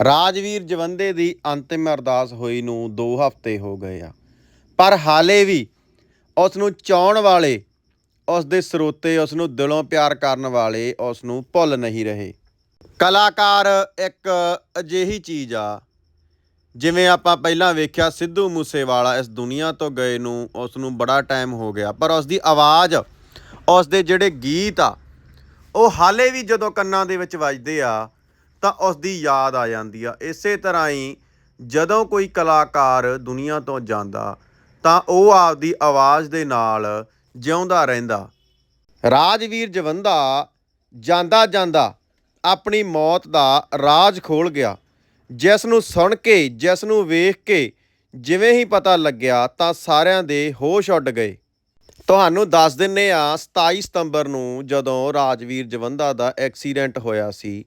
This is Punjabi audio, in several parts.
ਰਾਜਵੀਰ ਜਵੰਦੇ ਦੀ ਅੰਤਿਮ ਅਰਦਾਸ ਹੋਈ ਨੂੰ 2 ਹਫ਼ਤੇ ਹੋ ਗਏ ਆ। ਪਰ ਹਾਲੇ ਵੀ ਉਸ ਨੂੰ ਚਾਹਣ ਵਾਲੇ ਉਸ ਦੇ ਸਰੋਤੇ ਉਸ ਨੂੰ ਦਿਲੋਂ ਪਿਆਰ ਕਰਨ ਵਾਲੇ ਉਸ ਨੂੰ ਭੁੱਲ ਨਹੀਂ ਰਹੇ। ਕਲਾਕਾਰ ਇੱਕ ਅਜਿਹੀ ਚੀਜ਼ ਆ, ਜਿਵੇਂ ਆਪਾਂ ਪਹਿਲਾਂ ਵੇਖਿਆ ਸਿੱਧੂ ਮੂਸੇਵਾਲਾ ਇਸ ਦੁਨੀਆ ਤੋਂ ਗਏ ਨੂੰ ਉਸ ਨੂੰ ਬੜਾ ਟਾਈਮ ਹੋ ਗਿਆ। ਪਰ ਉਸ ਦੀ ਆਵਾਜ਼ ਉਸ ਦੇ ਜਿਹੜੇ ਗੀਤ ਆ, ਉਹ ਹਾਲੇ ਵੀ ਜਦੋਂ ਕੰਨਾਂ ਦੇ ਵਿੱਚ ਵੱਜਦੇ ਆ ਤਾਂ ਉਸ ਦੀ ਯਾਦ ਆ ਜਾਂਦੀ ਆ। ਇਸੇ ਤਰ੍ਹਾਂ ਹੀ ਜਦੋਂ ਕੋਈ ਕਲਾਕਾਰ ਦੁਨੀਆ ਤੋਂ ਜਾਂਦਾ, ਤਾਂ ਉਹ ਆਪਦੀ ਆਵਾਜ਼ ਦੇ ਨਾਲ ਜਿਉਂਦਾ ਰਹਿੰਦਾ। ਰਾਜਵੀਰ ਜਵੰਦਾ ਜਾਂਦਾ ਜਾਂਦਾ ਆਪਣੀ ਮੌਤ ਦਾ ਰਾਜ ਖੋਲ ਗਿਆ। ਜਿਸ ਨੂੰ ਸੁਣ ਕੇ, ਜਿਸ ਨੂੰ ਵੇਖ ਕੇ ਜਿਵੇਂ ਹੀ ਪਤਾ ਲੱਗਿਆ, ਤਾਂ ਸਾਰਿਆਂ ਦੇ ਹੋਸ਼ ਉੱਡ ਗਏ। ਤੁਹਾਨੂੰ ਦੱਸ ਦਿੰਨੇ ਆ 27 ਸਤੰਬਰ ਨੂੰ ਜਦੋਂ ਰਾਜਵੀਰ ਜਵੰਦਾ ਦਾ ਐਕਸੀਡੈਂਟ ਹੋਇਆ ਸੀ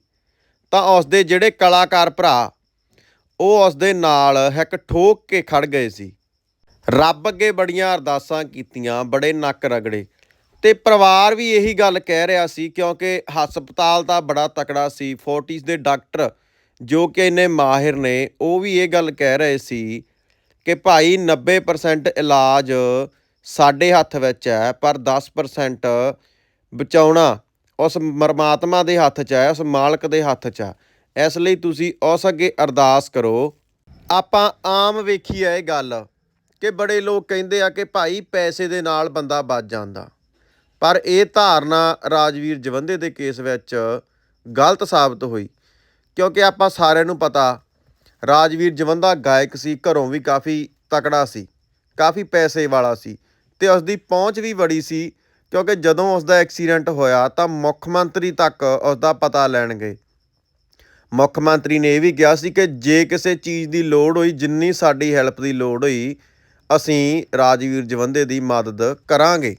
ਤਾਂ ਉਸ ਦੇ ਜਿਹੜੇ ਕਲਾਕਾਰ ਭਰਾ, ਉਹ ਉਸ ਦੇ ਨਾਲ ਇੱਕ ਠੋਕ ਕੇ ਖੜ ਗਏ ਸੀ। ਰੱਬ ਅੱਗੇ ਬੜੀਆਂ ਅਰਦਾਸਾਂ ਕੀਤੀਆਂ, ਬੜੇ ਨੱਕ ਰਗੜੇ। ਤੇ ਪਰਿਵਾਰ ਵੀ ਇਹੀ ਗੱਲ ਕਹਿ ਰਿਹਾ ਸੀ, ਕਿਉਂਕਿ ਹਸਪਤਾਲ ਤਾਂ ਬੜਾ ਤਕੜਾ ਸੀ ਫੋਰਟਿਸ ਦੇ ਡਾਕਟਰ ਜੋ ਕਿ ਇੰਨੇ ਮਾਹਿਰ ਨੇ, ਉਹ ਵੀ ਇਹ ਗੱਲ ਕਹਿ ਰਹੇ ਸੀ ਕਿ ਭਾਈ 90% ਇਲਾਜ ਸਾਡੇ ਹੱਥ ਵਿੱਚ ਹੈ, ਪਰ 10% ਬਚਾਉਣਾ। ਉਸ ਮਰਮਾਤਮਾ ਦੇ ਹੱਥ 'ਚ ਹੈ, ਉਸ ਮਾਲਕ ਦੇ ਹੱਥ 'ਚ ਹੈ। ਇਸ ਲਈ ਤੁਸੀਂ ਉਸ ਅੱਗੇ ਅਰਦਾਸ ਕਰੋ। ਆਪਾਂ ਆਮ ਵੇਖੀ ਹੈ ਇਹ ਗੱਲ ਕਿ ਬੜੇ ਲੋਕ ਕਹਿੰਦੇ ਆ ਕਿ ਭਾਈ ਪੈਸੇ ਦੇ ਨਾਲ ਬੰਦਾ ਬਚ ਜਾਂਦਾ। ਪਰ ਇਹ ਧਾਰਨਾ ਰਾਜਵੀਰ ਜਵੰਦੇ ਦੇ ਕੇਸ ਵਿੱਚ ਗਲਤ ਸਾਬਤ ਹੋਈ। ਕਿਉਂਕਿ ਆਪਾਂ ਸਾਰਿਆਂ ਨੂੰ ਪਤਾ, ਰਾਜਵੀਰ ਜਵੰਦਾ ਗਾਇਕ ਸੀ, ਘਰੋਂ ਵੀ ਕਾਫੀ ਤਕੜਾ ਸੀ, ਕਾਫੀ ਪੈਸੇ ਵਾਲਾ ਸੀ ਤੇ ਉਸ ਦੀ ਪਹੁੰਚ ਵੀ ਬੜੀ ਸੀ। ਕਿਉਂਕਿ ਜਦੋਂ ਉਸ ਦਾ ਐਕਸੀਡੈਂਟ ਹੋਇਆ ਤਾਂ ਮੁੱਖ ਮੰਤਰੀ ਤੱਕ ਉਸ ਦਾ ਪਤਾ ਲੈਣ ਗਏ। ਮੁੱਖ ਮੰਤਰੀ ਨੇ ਇਹ ਵੀ ਕਿਹਾ ਸੀ ਕਿ ਜੇ ਕਿਸੇ ਚੀਜ਼ ਦੀ ਲੋੜ ਹੋਈ, ਜਿੰਨੀ ਸਾਡੀ ਹੈਲਪ ਦੀ ਲੋੜ ਹੋਈ, ਅਸੀਂ ਰਾਜਵੀਰ ਜਵੰਦੇ ਦੀ ਮਦਦ ਕਰਾਂਗੇ।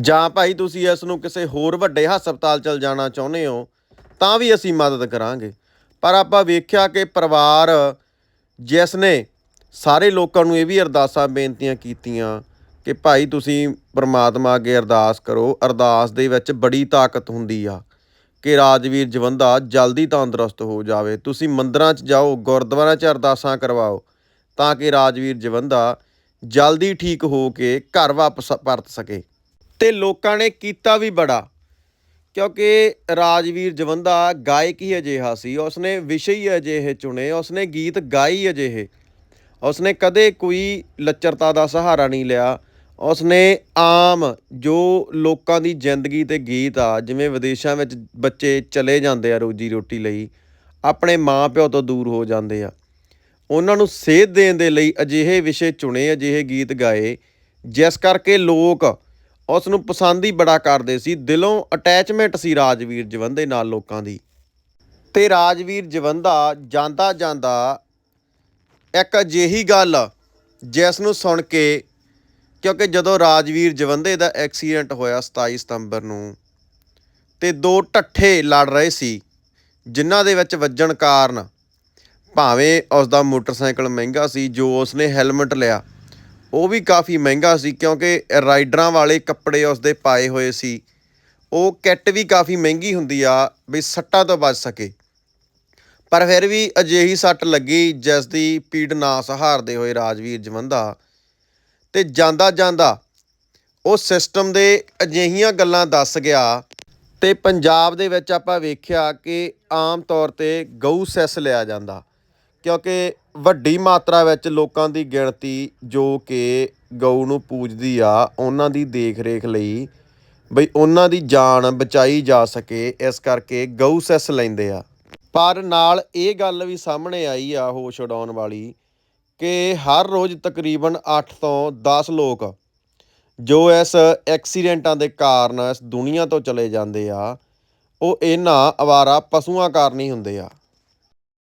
ਜਾਂ ਭਾਈ, ਤੁਸੀਂ ਇਸ ਨੂੰ ਕਿਸੇ ਹੋਰ ਵੱਡੇ ਹਸਪਤਾਲ ਚਲ ਜਾਣਾ ਚਾਹੁੰਦੇ ਹੋ, ਤਾਂ ਵੀ ਅਸੀਂ ਮਦਦ ਕਰਾਂਗੇ। ਪਰ ਆਪਾਂ ਵੇਖਿਆ ਕਿ ਪਰਿਵਾਰ, ਜਿਸ ਨੇ ਸਾਰੇ ਲੋਕਾਂ ਨੂੰ ਇਹ ਵੀ ਅਰਦਾਸਾਂ ਬੇਨਤੀਆਂ ਕੀਤੀਆਂ ਕਿ ਭਾਈ ਤੁਸੀਂ ਪਰਮਾਤਮਾ ਅੱਗੇ ਅਰਦਾਸ ਕਰੋ। ਅਰਦਾਸ ਦੇ ਵਿੱਚ ਬੜੀ ਤਾਕਤ ਹੁੰਦੀ ਆ ਕਿ ਰਾਜਵੀਰ ਜਵੰਦਾ ਜਲਦੀ ਤੰਦਰੁਸਤ ਹੋ ਜਾਵੇ। ਤੁਸੀਂ ਮੰਦਰਾਂ 'ਚ ਜਾਓ, ਗੁਰਦੁਆਰਿਆਂ 'ਚ ਅਰਦਾਸਾਂ ਕਰਵਾਓ ਤਾਂ ਕਿ ਰਾਜਵੀਰ ਜਵੰਦਾ ਜਲਦੀ ਠੀਕ ਹੋ ਕੇ ਘਰ ਵਾਪਸ ਪਰਤ ਸਕੇ। ਤੇ ਲੋਕਾਂ ਨੇ ਕੀਤਾ ਵੀ ਬੜਾ, ਕਿਉਂਕਿ ਰਾਜਵੀਰ ਜਵੰਦਾ ਗਾਇਕ ਹੀ ਅਜਿਹਾ ਸੀ। ਉਸਨੇ ਵਿਸ਼ੇ ਹੀ ਅਜਿਹੇ ਚੁਣੇ, ਉਸਨੇ ਗੀਤ ਗਾਈ ਅਜਿਹੇ। ਉਸਨੇ ਕਦੇ ਕੋਈ ਲੱਚਰਤਾ ਦਾ ਸਹਾਰਾ ਨਹੀਂ ਲਿਆ। ਉਸਨੇ ਆਮ ਜੋ ਲੋਕਾਂ ਦੀ ਜ਼ਿੰਦਗੀ ਤੇ ਗੀਤ ਆ, ਜਿਵੇਂ ਵਿਦੇਸ਼ਾਂ ਵਿੱਚ ਬੱਚੇ ਚਲੇ ਜਾਂਦੇ ਆ ਰੋਜੀ ਰੋਟੀ ਲਈ, ਆਪਣੇ ਮਾਪਿਓ ਤੋਂ ਦੂਰ ਹੋ ਜਾਂਦੇ ਆ। ਉਹਨਾਂ ਨੂੰ ਸੇਧ ਦੇਣ ਦੇ ਲਈ ਅਜਿਹੇ ਵਿਸ਼ੇ ਚੁਣੇ, ਅਜਿਹੇ ਗੀਤ ਗਾਏ, ਜਿਸ ਕਰਕੇ ਲੋਕ ਉਸ ਨੂੰ ਪਸੰਦ ਹੀ ਬੜਾ ਕਰਦੇ ਸੀ। ਦਿਲੋਂ ਅਟੈਚਮੈਂਟ ਸੀ ਰਾਜਵੀਰ ਜਵੰਦੇ ਨਾਲ ਲੋਕਾਂ ਦੀ। ਤੇ ਰਾਜਵੀਰ ਜਵੰਦਾ ਜਾਂਦਾ ਜਾਂਦਾ ਇੱਕ ਅਜਿਹੀ ਗੱਲ, ਜਿਸ ਨੂੰ ਸੁਣ ਕੇ ਕਿਉਂਕਿ ਜਦੋਂ ਰਾਜਵੀਰ ਜਵੰਦੇ ਦਾ ਐਕਸੀਡੈਂਟ ਹੋਇਆ 27 ਸਤੰਬਰ ਨੂੰ, ਤੇ ਦੋ ਢੱਠੇ ਲੜ ਰਹੇ ਸੀ, ਜਿਨ੍ਹਾਂ ਦੇ ਵਿੱਚ ਵੱਜਣ ਕਾਰਨ ਭਾਵੇਂ ਉਸ ਦਾ ਮੋਟਰਸਾਈਕਲ ਮਹਿੰਗਾ ਸੀ, ਜੋ ਉਸਨੇ ਹੈਲਮਟ ਲਿਆ, ਉਹ ਵੀ ਕਾਫੀ ਮਹਿੰਗਾ ਸੀ ਕਿਉਂਕਿ ਰਾਈਡਰਾਂ ਵਾਲੇ ਕੱਪੜੇ ਉਸਦੇ ਪਾਏ ਹੋਏ ਸੀ। ਉਹ ਕਿੱਟ ਵੀ ਕਾਫੀ ਮਹਿੰਗੀ ਹੁੰਦੀ ਆ ਵੀ ਸੱਟਾਂ ਤੋਂ ਬਚ ਸਕੇ। ਪਰ ਫਿਰ ਵੀ ਅਜਿਹੀ ਸੱਟ ਲੱਗੀ ਜਿਸ ਦੀ ਪੀੜ ਨਾ ਸਹਾਰਦੇ ਹੋਏ ਰਾਜਵੀਰ ਜਵੰਦਾ ਤੇ ਜਾਂਦਾ ਜਾਂਦਾ ਉਹ ਸਿਸਟਮ ਦੇ ਅਜਿਹੀਆਂ ਗੱਲਾਂ ਦੱਸ ਗਿਆ ਤੇ ਪੰਜਾਬ ਦੇ ਵਿੱਚ ਆਪਾਂ ਵੇਖਿਆ ਕਿ ਆਮ ਤੌਰ ਤੇ ਗਊ ਸੈਸ ਲਿਆ ਜਾਂਦਾ ਕਿਉਂਕਿ ਵੱਡੀ ਮਾਤਰਾ ਵਿੱਚ ਲੋਕਾਂ ਦੀ ਗਿਣਤੀ ਜੋ ਕਿ ਗਊ ਨੂੰ ਪੂਜਦੀ ਆ, ਉਹਨਾਂ ਦੀ ਦੇਖ-ਰੇਖ ਲਈ ਬਈ ਉਹਨਾਂ ਦੀ ਜਾਨ ਬਚਾਈ ਜਾ ਸਕੇ, ਇਸ ਕਰਕੇ ਗਊ ਸੈਸ ਲੈਂਦੇ ਆ। ਪਰ ਨਾਲ ਇਹ ਗੱਲ ਵੀ ਸਾਹਮਣੇ ਆਈ ਆ ਹੋਸ਼ ਉਡਾਉਣ ਵਾਲੀ ਕਿ ਹਰ ਰੋਜ਼ ਤਕਰੀਬਨ 8 ਤੋਂ 10 ਲੋਕ ਜੋ ਇਸ ਐਕਸੀਡੈਂਟਾਂ ਦੇ ਕਾਰਨ ਇਸ ਦੁਨੀਆ ਤੋਂ ਚਲੇ ਜਾਂਦੇ ਆ, ਉਹ ਇਹਨਾਂ ਅਵਾਰਾ ਪਸ਼ੂਆਂ ਕਾਰਨ ਹੀ ਹੁੰਦੇ ਆ।